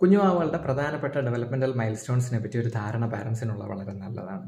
കുഞ്ഞുമാവുകളുടെ പ്രധാനപ്പെട്ട developmental mile സ്റ്റോൺസിനെ പറ്റി ഒരു ധാരണ പാരൻസിനുള്ള വളരെ നല്ലതാണ്.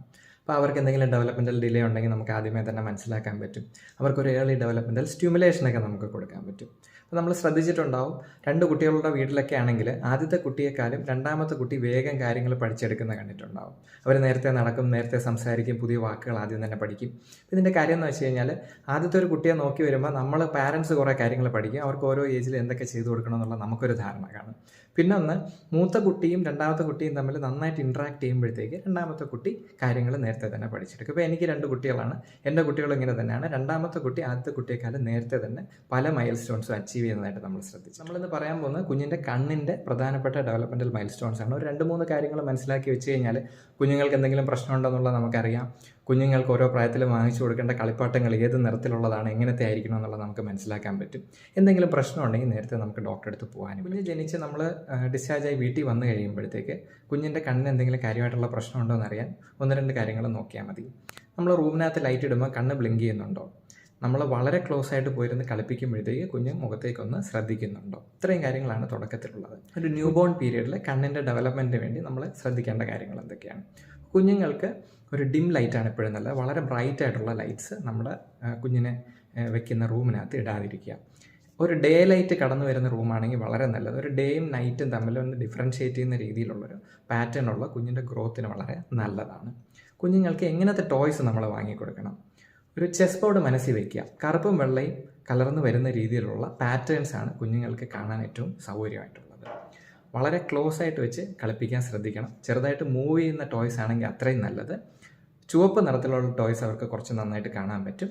അപ്പോൾ അവർക്ക് എന്തെങ്കിലും ഡെവലപ്മെന്റൽ ഡിലേ ഉണ്ടെങ്കിൽ നമുക്ക് ആദ്യമേ തന്നെ മനസ്സിലാക്കാൻ പറ്റും. അവർക്ക് അവർക്കൊരു ഏർലി ഡെവലപ്മെന്റൽ സ്റ്റിമുലേഷനൊക്കെ നമുക്ക് കൊടുക്കാൻ പറ്റും. അപ്പോൾ നമ്മൾ ശ്രദ്ധിച്ചിട്ടുണ്ടാവും. രണ്ട് കുട്ടികളുടെ വീട്ടിലൊക്കെ ആണെങ്കിൽ ആദ്യത്തെ കുട്ടിയെക്കാളും രണ്ടാമത്തെ കുട്ടി വേഗം കാര്യങ്ങൾ പഠിച്ചെടുക്കുന്ന കണ്ടിട്ടുണ്ടാവും. അവർ നേരത്തെ നടക്കും നേരത്തെ സംസാരിക്കും പുതിയ വാക്കുകൾ ആദ്യം തന്നെ പഠിക്കും. ഇതിന്റെ കാര്യം എന്ന് വെച്ച് കഴിഞ്ഞാൽ ആദ്യത്തെ ഒരു കുട്ടിയെ നോക്കി വരുമ്പോൾ നമ്മൾ പാരൻസ് കുറേ കാര്യങ്ങൾ പഠിക്കും. അവർക്ക് ഓരോ ഏജിൽ എന്തൊക്കെ ചെയ്തു കൊടുക്കണം എന്നുള്ള നമുക്കൊരു ധാരണ കാണും. പിന്നെ ഒന്ന് മൂത്ത കുട്ടിയും രണ്ടാമത്തെ കുട്ടിയും തമ്മിൽ നന്നായിട്ട് ഇൻട്രാക്ട് ചെയ്യുമ്പോഴത്തേക്ക് രണ്ടാമത്തെ കുട്ടി കാര്യങ്ങൾ നേരത്തെ തന്നെ പഠിച്ചെടുക്കും. ഇപ്പോൾ എനിക്ക് രണ്ട് കുട്ടികളാണ്. എന്റെ കുട്ടികൾ ഇങ്ങനെ തന്നെയാണ്. രണ്ടാമത്തെ കുട്ടി ആദ്യത്തെ കുട്ടിയെക്കാളും നേരത്തെ തന്നെ പല മൈൽ സ്റ്റോൺസും അച്ചീവ് ചെയ്യുന്നതായിട്ട് നമ്മൾ ശ്രദ്ധിച്ചു. നമ്മളിന്ന് പറയാൻ പോകുന്നത് കുഞ്ഞിന്റെ കണ്ണിന്റെ പ്രധാനപ്പെട്ട ഡെവലപ്മെന്റൽ മൈൽ സ്റ്റോൺസ് ആണ്. ഒരു രണ്ട് മൂന്ന് കാര്യങ്ങൾ മനസ്സിലാക്കി വെച്ച് കഴിഞ്ഞാൽ കുഞ്ഞുങ്ങൾക്ക് എന്തെങ്കിലും പ്രശ്നമുണ്ടെന്നുള്ളത് നമുക്കറിയാം. കുഞ്ഞുങ്ങൾക്ക് ഓരോ പ്രായത്തിൽ വാങ്ങിച്ചു കൊടുക്കേണ്ട കളിപ്പാട്ടങ്ങൾ ഏത് നിറത്തിലുള്ളതാണ് എങ്ങനത്തെ ആയിരിക്കണം എന്നുള്ളത് നമുക്ക് മനസ്സിലാക്കാൻ പറ്റും. എന്തെങ്കിലും പ്രശ്നം ഉണ്ടെങ്കിൽ നേരത്തെ നമുക്ക് ഡോക്ടറെ അടുത്ത് പോകാനും കുഞ്ഞ് ജനിച്ച് നമ്മൾ ഡിസ്ചാർജായി വീട്ടിൽ വന്നു കഴിയുമ്പോഴത്തേക്ക് കുഞ്ഞിന്റെ കണ്ണിന് എന്തെങ്കിലും കാര്യമായിട്ടുള്ള പ്രശ്നമുണ്ടോ എന്നറിയാൻ ഒന്ന് രണ്ട് കാര്യങ്ങൾ നോക്കിയാൽ മതി. നമ്മൾ റൂമിനകത്ത് ലൈറ്റ് ഇടുമ്പോൾ കണ്ണ് ബ്ലിങ്ക് ചെയ്യുന്നുണ്ടോ? നമ്മൾ വളരെ ക്ലോസ് ആയിട്ട് പോയിരുന്ന് കളിപ്പിക്കുമ്പോഴത്തേക്ക് കുഞ്ഞ് മുഖത്തേക്കൊന്ന് ശ്രദ്ധിക്കുന്നുണ്ടോ? ഇത്രയും കാര്യങ്ങളാണ് തുടക്കത്തിലുള്ളത്. ഒരു ന്യൂ ബോൺ പീരീഡിൽ കണ്ണിന്റെ ഡെവലപ്മെന്റിന് വേണ്ടി നമ്മൾ ശ്രദ്ധിക്കേണ്ട കാര്യങ്ങൾ എന്തൊക്കെയാണ്? കുഞ്ഞുങ്ങൾക്ക് ഒരു ഡിം ലൈറ്റാണ് എപ്പോഴും നല്ലത്. വളരെ ബ്രൈറ്റ് ആയിട്ടുള്ള ലൈറ്റ്സ് നമ്മുടെ കുഞ്ഞിനെ വെക്കുന്ന റൂമിനകത്ത് ഇടാതിരിക്കുക. ഒരു ഡേ ലൈറ്റ് കടന്നു വരുന്ന റൂമാണെങ്കിൽ വളരെ നല്ലത്. ഒരു ഡേയും നൈറ്റും തമ്മിൽ ഒന്ന് ഡിഫറൻഷ്യേറ്റ് ചെയ്യുന്ന രീതിയിലുള്ളൊരു പാറ്റേൺ ഉള്ള കുഞ്ഞിന്റെ ഗ്രോത്തിന് വളരെ നല്ലതാണ്. കുഞ്ഞുങ്ങൾക്ക് എങ്ങനത്തെ ടോയ്സ് നമ്മൾ വാങ്ങിക്കൊടുക്കണം? ഒരു ചെസ് ബോർഡ് മനസ്സിൽ വയ്ക്കുക കറുപ്പും വെള്ളയും കലർന്നു വരുന്ന രീതിയിലുള്ള പാറ്റേൺസ് ആണ് കുഞ്ഞുങ്ങൾക്ക് കാണാൻ ഏറ്റവും സൗകര്യമായിട്ടുള്ളത്. വളരെ ക്ലോസ് ആയിട്ട് വെച്ച് കളിപ്പിക്കാൻ ശ്രദ്ധിക്കണം. ചെറുതായിട്ട് മൂവ് ചെയ്യുന്ന ടോയ്സ് ആണെങ്കിൽ അത്രയും നല്ലത്. ചുവപ്പ് നിറത്തിലുള്ള ടോയ്സ് അവർക്ക് കുറച്ച് നന്നായിട്ട് കാണാൻ പറ്റും.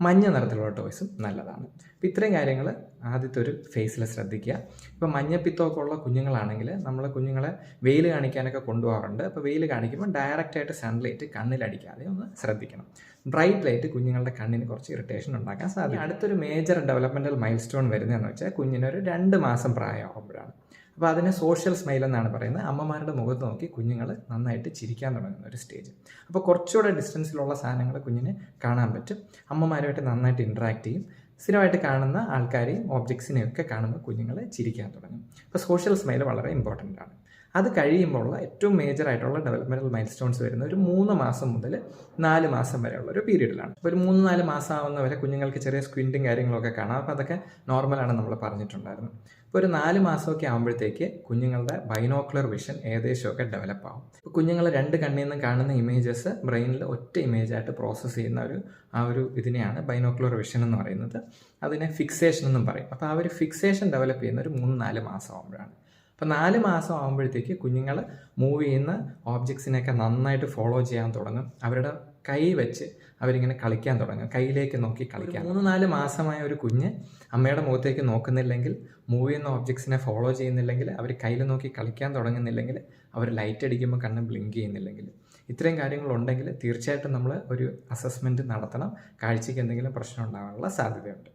മഞ്ഞ നിറത്തിലുള്ള ടോയ്സും നല്ലതാണ്. അപ്പോൾ ഇത്രയും കാര്യങ്ങൾ ആദ്യത്തെ ഒരു ഫേസിൽ ശ്രദ്ധിക്കുക. ഇപ്പോൾ മഞ്ഞപ്പിത്തമൊക്കെ ഉള്ള കുഞ്ഞുങ്ങളാണെങ്കിൽ നമ്മൾ കുഞ്ഞുങ്ങളെ വെയിൽ കാണിക്കാനൊക്കെ കൊണ്ടുപോകാറുണ്ട്. അപ്പോൾ വെയിൽ കാണിക്കുമ്പോൾ ഡയറക്റ്റ് ആയിട്ട് സൺലൈറ്റ് കണ്ണിലടിക്കാതെ ഒന്ന് ശ്രദ്ധിക്കണം. ബ്രൈറ്റ് ലൈറ്റ് കുഞ്ഞുങ്ങളുടെ കണ്ണിന് കുറച്ച് ഇറിറ്റേഷൻ ഉണ്ടാക്കാൻ സാധിക്കും. അടുത്തൊരു മേജർ ഡെവലപ്മെന്റൽ മൈൽ സ്റ്റോൺ വരുന്നതെന്ന് വെച്ചാൽ കുഞ്ഞിനൊരു രണ്ട് മാസം പ്രായമാകുമ്പോഴാണ് അപ്പോൾ അതിനെ സോഷ്യൽ സ്മൈൽ എന്നാണ് പറയുന്നത്. അമ്മമാരുടെ മുഖത്ത് നോക്കി കുഞ്ഞുങ്ങൾ നന്നായിട്ട് ചിരിക്കാൻ തുടങ്ങുന്ന ഒരു സ്റ്റേജ് അപ്പോൾ കുറച്ചുകൂടെ ഡിസ്റ്റൻസിലുള്ള സാധനങ്ങൾ കുഞ്ഞിന് കാണാൻ പറ്റും. അമ്മമാരുമായിട്ട് നന്നായിട്ട് ഇൻട്രാക്ട് ചെയ്യും. സ്ഥിരമായിട്ട് കാണുന്ന ആൾക്കാരെയും ഓബ്ജക്ട്സിനെയും ഒക്കെ കാണുമ്പോൾ കുഞ്ഞുങ്ങൾ ചിരിക്കാൻ തുടങ്ങും. അപ്പോൾ സോഷ്യൽ സ്മൈൽ വളരെ ഇമ്പോർട്ടന്റ് ആണ്. അത് കഴിയുമ്പോഴുള്ള ഏറ്റവും മേജർ ആയിട്ടുള്ള ഡെവലപ്മെന്റൽ മൈൽ സ്റ്റോൺസ് വരുന്ന ഒരു മൂന്ന് മാസം മുതൽ നാല് മാസം വരെയുള്ള ഒരു പീരീഡിലാണ് അപ്പോൾ ഒരു മൂന്ന് നാല് മാസം ആവുന്നവരെ കുഞ്ഞുങ്ങൾക്ക് ചെറിയ സ്ക്വിന്റും കാര്യങ്ങളൊക്കെ കാണാം. അപ്പോൾ അതൊക്കെ നോർമലാണ് നമ്മൾ പറഞ്ഞിട്ടുണ്ടായിരുന്നു ഇപ്പോൾ ഒരു നാല് മാസമൊക്കെ ആകുമ്പോഴത്തേക്ക് കുഞ്ഞുങ്ങളുടെ ബൈനോക്കുലർ വിഷൻ ഏകദേശമൊക്കെ ഡെവലപ്പ് ആവും. ഇപ്പോൾ കുഞ്ഞുങ്ങൾ രണ്ട് കണ്ണിൽ നിന്ന് കാണുന്ന ഇമേജസ് ബ്രെയിനിൽ ഒറ്റ ഇമേജായിട്ട് പ്രോസസ്സ് ചെയ്യുന്ന ഒരു ആ ഒരു ഇതിനെയാണ് ബൈനോക്കുലർ വിഷൻ എന്ന് പറയുന്നത്. അതിനെ ഫിക്സേഷൻ എന്നും പറയും. അപ്പോൾ ആ ഒരു ഫിക്സേഷൻ ഡെവലപ്പ് ചെയ്യുന്ന ഒരു മൂന്ന് നാല് മാസം ആകുമ്പോഴാണ് അപ്പോൾ നാല് മാസം ആകുമ്പോഴത്തേക്ക് കുഞ്ഞുങ്ങൾ മൂവ് ചെയ്യുന്ന ഓബ്ജക്ട്സിനെയൊക്കെ നന്നായിട്ട് ഫോളോ ചെയ്യാൻ തുടങ്ങും. അവരുടെ കൈ വെച്ച് അവരിങ്ങനെ കളിക്കാൻ തുടങ്ങും. കയ്യിലേക്ക് നോക്കി കളിക്കാൻ. മൂന്ന് നാല് മാസമായ ഒരു കുഞ്ഞ് അമ്മയുടെ മുഖത്തേക്ക് നോക്കുന്നില്ലെങ്കിൽ മൂവ് ചെയ്യുന്ന ഓബ്ജക്ട്സിനെ ഫോളോ ചെയ്യുന്നില്ലെങ്കിൽ അവർ കയ്യിൽ നോക്കി കളിക്കാൻ തുടങ്ങുന്നില്ലെങ്കിൽ അവർ ലൈറ്റ് അടിക്കുമ്പോൾ കണ്ണ് ബ്ലിങ്ക് ചെയ്യുന്നില്ലെങ്കിൽ. ഇത്രയും കാര്യങ്ങളുണ്ടെങ്കിൽ തീർച്ചയായിട്ടും നമ്മൾ ഒരു അസസ്മെന്റ് നടത്തണം. കാഴ്ചയ്ക്ക് എന്തെങ്കിലും പ്രശ്നം ഉണ്ടാകാനുള്ള സാധ്യതയുണ്ട്.